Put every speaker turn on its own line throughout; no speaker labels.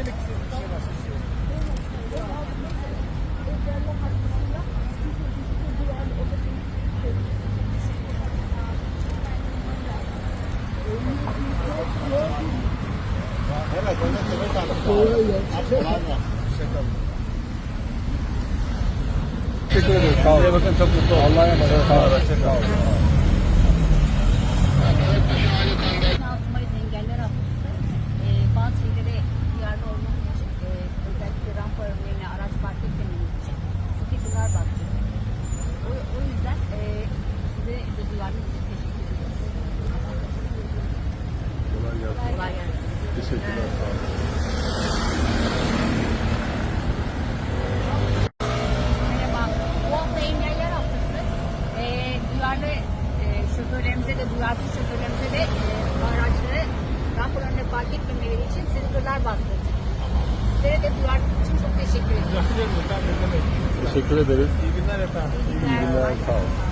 söylemek istediğiniz bir şey varsa
abi. Teşekkür. Allah'a emanet olun.
16 Mayıs Engeller Haftası e, bazı şeylere duyarlı olmak için e, özellikle rampa önlerine araç park etmemeniz için stickerlar bastırdık. O, o yüzden e, duyarlı için teşekkür ediyoruz.
Kolay gelsin.
Kolay gelsin.
Teşekkürler. Sağ olun.
E, e, şoförlerimize de, duyarsız şoförlerimize de e, araçları rampa önüne park etmemeleri için stickerlar bastırdık. Sizlere de duyarlılık için çok teşekkür
ederim.
Teşekkür ederiz.
İyi günler efendim.
İyi günler. Sağ olun.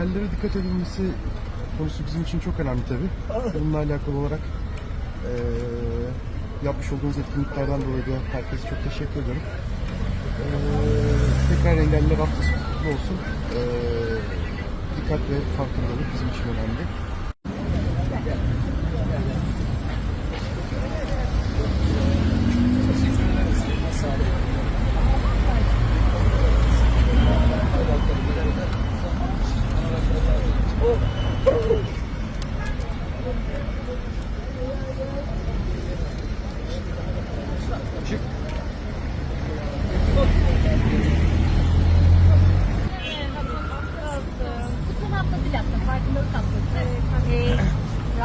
Engellilere dikkat edilmesi konusu bizim için çok önemli tabii. Bununla alakalı olarak ee, yapmış olduğunuz etkinliklerden dolayı da herkese çok teşekkür ederim. Ee, tekrar engelliler haftası kutlu olsun. Ee, dikkat ve farkındalık bizim için önemli.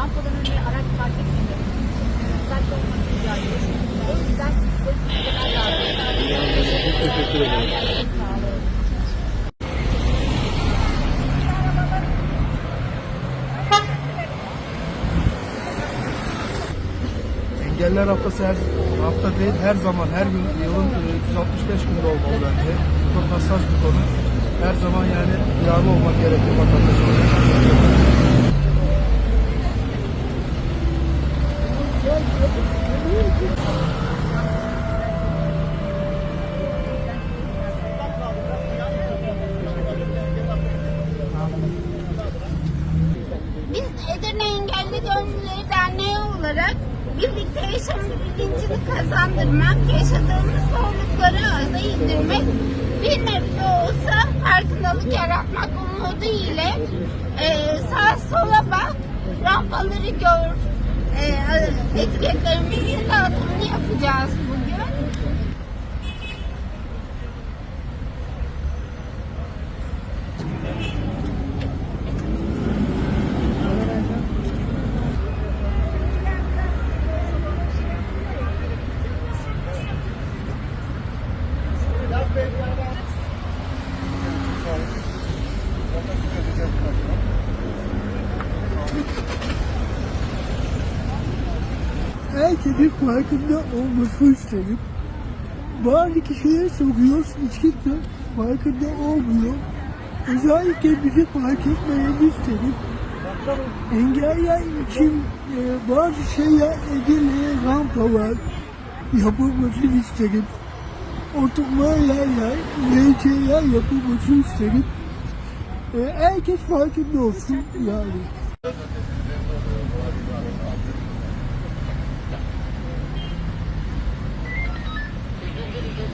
Rampadan önüne araç park.
Engeller haftası her hafta değil, her zaman, her gün, yılın e, 365 günde olmalı bence. Çok hassas bir konu. Her zaman yani duyarlı olmak gerekiyor vatandaş olarak.
Biz Edirne Engelli Gönüllüleri Derneği olarak birlikte yaşam bilincini kazandırmak, yaşadığımız zorlukları aza indirmek, bir nebze olsa farkındalık yaratmak umudu ile e, sağa sola bak, rampaları gör, e, etiketlerimizin dağıtımını yapacağız bugün.
Herkesin farkında olmasını isterim. Bazı kişiler sokuyor, hiç kimse farkında olmuyor. Özellikle bizi fark etmelerini isterim. Engeller için e, bazı şeyler Edirne'ye rampalar yapılmasını isterim. Oturma yerler, WC'ler yapılmasını isterim. E, herkes farkında olsun yani.